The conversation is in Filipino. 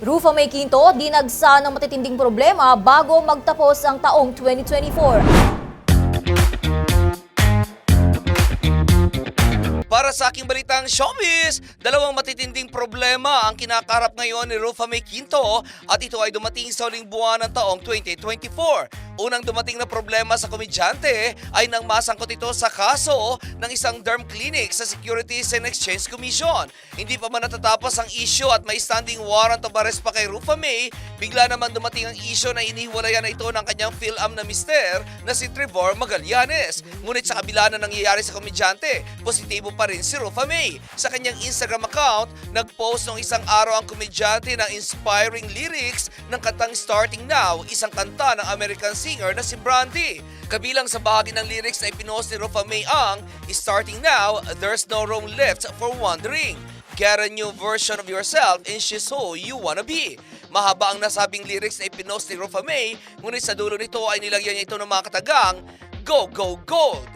Rufa May Quinto, dinagsa ng matitinding problema bago magtapos ang taong 2024. Para sa aking balitang showbiz, dalawang matitinding problema ang kinakarap ngayon ni Rufa May Quinto at ito ay dumating sa huling buwan ng taong 2024. Unang dumating na problema sa komedyante ay nang masangkot ito sa kaso ng isang derm clinic sa Securities and Exchange Commission. Hindi pa man natatapos ang issue at may standing warrant of arrest pa kay Rufa May, bigla naman dumating ang issue na inihiwalayan na ito ng kanyang PhilAm na mister na si Trevor Magallanes. Ngunit sa kabila na nangyayari sa komedyante, positibo pa rin si Rufa May. Sa kanyang Instagram account, nag-post nung isang araw ang komedyante ng inspiring lyrics ng kantang Starting Now, isang kanta ng American singer na si Brandy. Kabilang sa bahagi ng lyrics na ipinost ni Rufa May ang Starting Now, There's No Room Left for Wondering. Get a new version of yourself and she's who you wanna be. Mahaba ang nasabing lyrics na ipinost ni Rufa May, ngunit sa dulo nito ay nilagyan niya ito ng mga katagang Go, Go, Gold!